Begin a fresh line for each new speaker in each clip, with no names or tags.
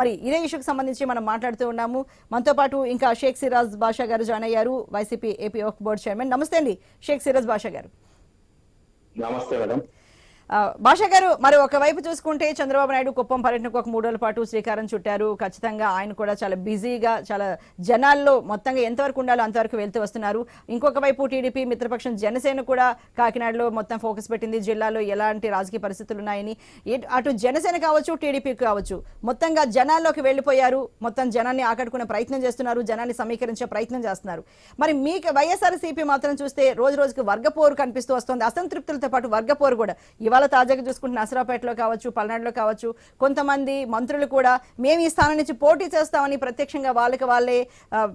మరి ఇదే ఇష్యూకి సంబంధించి మనం మాట్లాడుతూ ఉన్నాము. మనతో పాటు ఇంకా షేక్ సిరాజ్ బాషా గారు జాయిన్ అయ్యారు. YCP AP work board chairman. నమస్తే అండి షేక్ సిరాజ్ బాషా గారు.
నమస్తే మేడం.
భాష గారు మరి ఒకవైపు చూసుకుంటే చంద్రబాబు నాయుడు కుప్పం పర్యటనకు ఒక మూడు రోజుల పాటు శ్రీకారం చుట్టారు. ఖచ్చితంగా ఆయన కూడా చాలా బిజీగా చాలా జనాల్లో మొత్తంగా ఎంతవరకు ఉండాలో అంతవరకు వెళ్తూ వస్తున్నారు. ఇంకొక వైపు టీడీపీ మిత్రపక్షం జనసేన కూడా కాకినాడలో మొత్తం ఫోకస్ పెట్టింది. జిల్లాలో ఎలాంటి రాజకీయ పరిస్థితులు ఉన్నాయని. అటు జనసేన కావచ్చు టీడీపీ కావచ్చు మొత్తంగా జనాల్లోకి వెళ్ళిపోయారు. మొత్తం జనాన్ని ఆకట్టుకునే ప్రయత్నం చేస్తున్నారు. జనాన్ని సమీకరించే ప్రయత్నం చేస్తున్నారు. మరి మీకు వైఎస్ఆర్సీపీ మాత్రం చూస్తే రోజు రోజుకి వర్గపోరు కనిపిస్తూ వస్తుంది. అసంతృప్తులతో పాటు వర్గపోరు కూడా. ఇవాళ తాజాగా చూసుకుంటే నసరాపేటలో కావచ్చు పల్నాడులో కావచ్చు కొంతమంది మంత్రులు కూడా మేము ఈ స్థానం నుంచి పోటీ చేస్తామని ప్రత్యక్షంగా వాళ్ళకి వాళ్ళే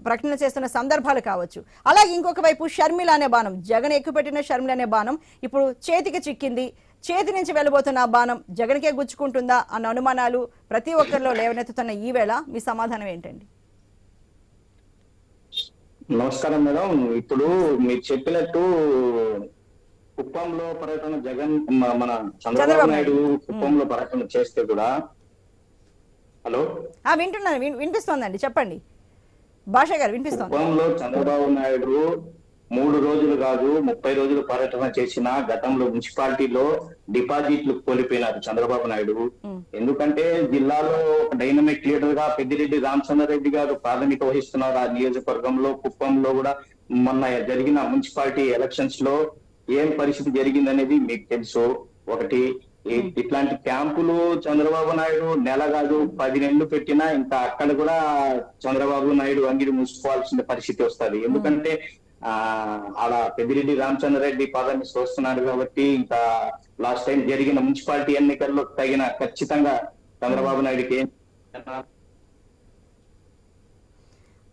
ప్రకటన చేస్తున్న సందర్భాలు కావచ్చు. అలాగే ఇంకొక వైపు షర్మిల అనే బాణం జగన్ ఎక్కుపెట్టిన షర్మిల అనే బాణం ఇప్పుడు చేతికి చిక్కింది. చేతి నుంచి వెళ్ళబోతున్న బాణం జగన్కే గుచ్చుకుంటుందా అన్న అనుమానాలు ప్రతి ఒక్కరిలో లేవనెత్తుతున్న ఈ వేళ మీ సమాధానం ఏంటండి?
నమస్కారం మేడం. ఇప్పుడు మీరు చెప్పినట్టు కుప్పంలో పర్యటన జగన్ మన
చంద్రబాబు నాయుడు.
కుప్పంలో పర్యటన చేస్తే కూడా హలో?
ఆ వింటున్నాను విన్- వినిపిస్తోందండి చెప్పండి. భాష గారు వినిపిస్తోంది.
కుప్పంలో చంద్రబాబు నాయుడు మూడు రోజులు కాదు ముప్పై రోజులు పర్యటన చేసిన గతంలో మున్సిపాలిటీలో డిపాజిట్లు కోల్పోయినారు చంద్రబాబు నాయుడు. ఎందుకంటే జిల్లాలో డైనమిక్ లీడర్గా పెద్దిరెడ్డి రామచంద్రరెడ్డి గారు ప్రాథమిక వహిస్తున్నారు. ఆ నియోజకవర్గంలో కుప్పంలో కూడా మొన్న జరిగిన మున్సిపాలిటీ ఎలక్షన్స్లో ఏం పరిస్థితి జరిగిందనేది మీకు తెలుసు. ఒకటి ఇట్లాంటి క్యాంపులు చంద్రబాబు నాయుడు నెల కాదు పది నెలలు పెట్టినా ఇంకా అక్కడ కూడా చంద్రబాబు నాయుడు అంగిడి మూసుకోవాల్సిన పరిస్థితి వస్తది. ఎందుకంటే ఆ ఆడ పెద్దిరెడ్డి రామచంద్రరెడ్డి పదాన్ని చూస్తున్నాడు కాబట్టి ఇంకా లాస్ట్ టైం జరిగిన మున్సిపాలిటీ ఎన్నికల్లో తగిన ఖచ్చితంగా చంద్రబాబు నాయుడుకి ఏం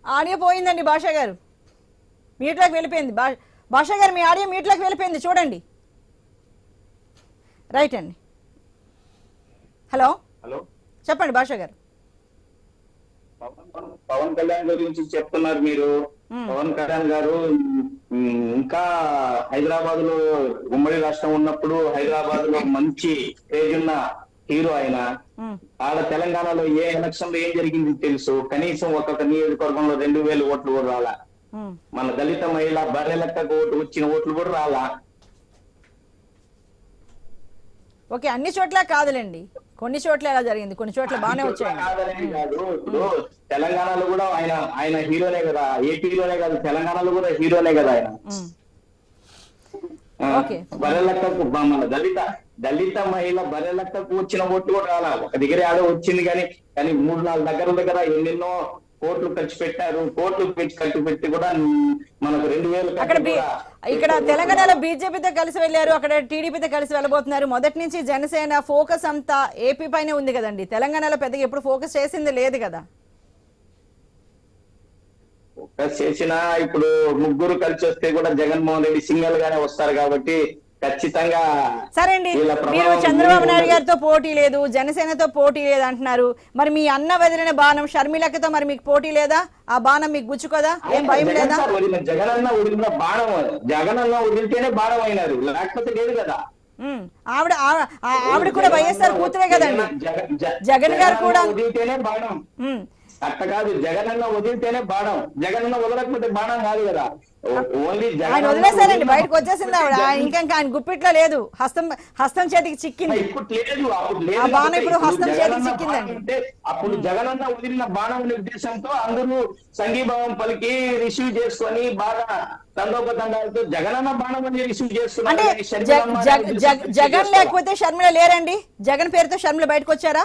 ఆడియో పోయిందండి భాష గారు. మీట్లోకి వెళ్ళిపోయింది భాష గారు మీ ఆడియో మీట్లోకి వెళ్ళిపోయింది చూడండి. రైట్ అండి. హలో?
హలో?
చెప్పండి భాష గారు.
పవన్- కళ్యాణ్ గురించి చెప్తున్నారు మీరు. పవన్ కళ్యాణ్ గారు ఇంకా హైదరాబాద్లో ఉమ్మడి రాష్ట్రం ఉన్నప్పుడు హైదరాబాద్లో మంచి పేజ్ ఉన్న హీరో ఆయన. ఆడ తెలంగాణలో ఏ ఎలక్షన్లో ఏం జరిగింది తెలుసు? కనీసం ఒక్కొక్క నియోజకవర్గంలో రెండు వేలు ఓట్లు కూడా రాలా. మన దళిత మహిళ బర్రెలక్కకు ఓటు వచ్చిన ఓట్లు కూడా రాలా?
ఓకే అన్ని చోట్ల కాదులేండి. కొన్ని చోట్ల ఎలా జరిగింది? కొన్ని చోట్ల బాగానే
కాదు. ఇప్పుడు తెలంగాణలో కూడా ఆయన ఆయన హీరోనే కదా. ఏపీలోనే కాదు తెలంగాణలో కూడా హీరోనే కదా ఆయన. బర్రెలక్కకు మన దళిత దళిత మహిళ బర్రెలక్కకు వచ్చిన ఓట్లు కూడా రాలా. ఒక దగ్గర ఆడో వచ్చింది కానీ కానీ మూడు నాలుగు దగ్గర దగ్గర ఎన్నెన్నో కోట్లు ఖర్చు పెట్టారు. కోట్లు ఖర్చు పెట్టి కూడా మనకు రెండు వేలు
అక్కడ ఇక్కడ తెలంగాణలో బీజేపీతో కలిసి వెళ్ళారు. అక్కడ టీడీపీతో కలిసి వెళ్ళబోతున్నారు. మొదటి నుంచి జనసేన ఫోకస్ అంతా ఏపీ పైనే ఉంది కదండి. తెలంగాణలో పెద్దగా ఎప్పుడు ఫోకస్ చేసింది లేదు కదా.
ఫోకస్ చేసినా ఇప్పుడు ముగ్గురు కలిసి వస్తే కూడా జగన్మోహన్ రెడ్డి సింగల్ గానే వస్తారు కాబట్టి ఖచ్చితంగా
సరే అండి మీరు చంద్రబాబు నాయుడు. గారితో పోటీ లేదు జనసేనతో పోటీ లేదు అంటున్నారు మరి మీ అన్న వదిలిన బాణం షర్మిలక్కతో మరి మీకు పోటీ లేదా? ఆ బాణం మీకు గుచ్చుకోదా? ఏం భయం
జగన్
లేదా?
వదిలిన జగనన్న వదిలిన బాణం జగనన్న వదిలితేనే బాణం అయినారు లేకపోతే లేదు కదా.
ఆవిడ ఆవిడ కూడా వైఎస్ఆర్ కూతురే కదండి. జగన్ గారు కూడా-
వదిలితేనే బాణం. అట్ట కాదు జగనన్న వదిలితేనే బాణం. జగనన్న వదలకపోతే బాణం కాదు కదా. ఓన్లీ
ఆయన వదిలేశారండి
వదిలిన-
బయటకు వచ్చేసింది ఆవిడ. ఇంకా ఇంకా ఆయన గుప్పిట్లో లేదు. హస్తం హస్తం చేతికి చిక్కింది.
ఇప్పుడు లేదు అప్పుడు లేదు
ఆ బాణం ఇప్పుడు హస్తం చేతికి చిక్కిందండి.
అప్పుడు జగనన్న వదిలిన బాణం ఉద్దేశంతో అందరూ సంఘీభావం పలికి రిసీవ్ చేసుకొని బాగా తండోపతండాలతో జగనన్న బాణం అని రిసీవ్
అంటే
receive
జగన్. లేకపోతే షర్మిల లేరండి? జగన్ పేరుతో షర్మిల బయటకు వచ్చారా?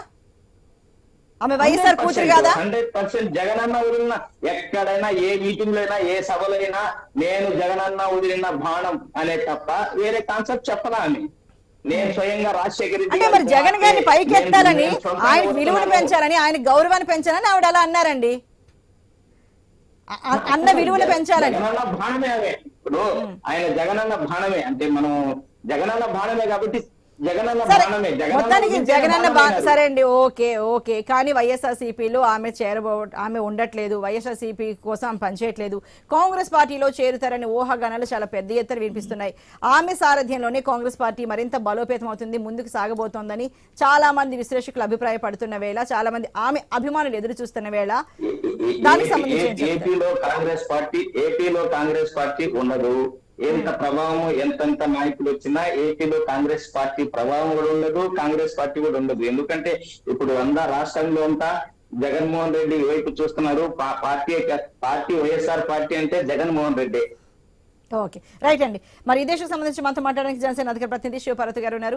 ఆమె వైఎస్ఆర్ కూతురు కాదా?
హండ్రెడ్ పర్సెంట్ జగనన్న వదిలిన ఎక్కడైనా ఏ మీటింగ్లో అయినా ఏ సభలో అయినా నేను జగనన్న వదిలిన బాణం అనే తప్ప వేరే కాన్సెప్ట్ చెప్పలా ఆమె? నేను స్వయంగా రాజశేఖర
అంటే మరి జగన్ గారిని
నేను సొంతంగా
ఆయన విలువను. పెంచాలని ఆయన గౌరవాన్ని పెంచాలని ఆవిడ అలా అన్నారండి. అన్న విలువను పెంచాలని.
బాణమే అవే ఇప్పుడు ఆయన జగనన్న బాణమే. అంటే మనం జగనన్న బాణమే కాబట్టి
మొత్తానికి జగనన్న
బాణమే
బా
కాదు.
సరే అండి ఓకే ఓకే కానీ వైఎస్ఆర్సీపీలో ఆమె చేరబో ఆమె ఉండట్లేదు వైఎస్ఆర్సీపీ కోసం పనిచేయట్లేదు కాంగ్రెస్ పార్టీలో చేరుతారని ఊహాగానాలు చాలా పెద్ద ఎత్తున వినిపిస్తున్నాయి ఆమె సారథ్యంలోనే కాంగ్రెస్ పార్టీ మరింత బలోపేతం అవుతుంది ముందుకు సాగబోతోందని చాలా మంది విశ్లేషకులు అభిప్రాయపడుతున్న వేళ చాలా మంది ఆమె అభిమానులు ఎదురు చూస్తున్న వేళ దానికి సంబంధించి?
ఏపీలో కాంగ్రెస్ పార్టీ ఏపీలో కాంగ్రెస్ పార్టీ ఉండదు ఎంత ప్రభావం ఎంతెంత నాయకులు వచ్చినా ఏపీలో కాంగ్రెస్ పార్టీ ప్రభావం కూడా ఉండదు కాంగ్రెస్ పార్టీ కూడా ఉండదు. ఎందుకంటే ఇప్పుడు అందా రాష్ట్రంలో అంతా జగన్మోహన్ రెడ్డి వైపు చూస్తున్నారు. పార్టీ పార్టీ వైఎస్ఆర్ పార్టీ అంటే జగన్మోహన్ రెడ్డి.
ఓకే. రైట్ అండి. మరి ఈ దేశం సంబంధించి మనతో మాట్లాడడానికి జనసేన అధికార ప్రతినిధి శివపార్వతి గారు ఉన్నారు.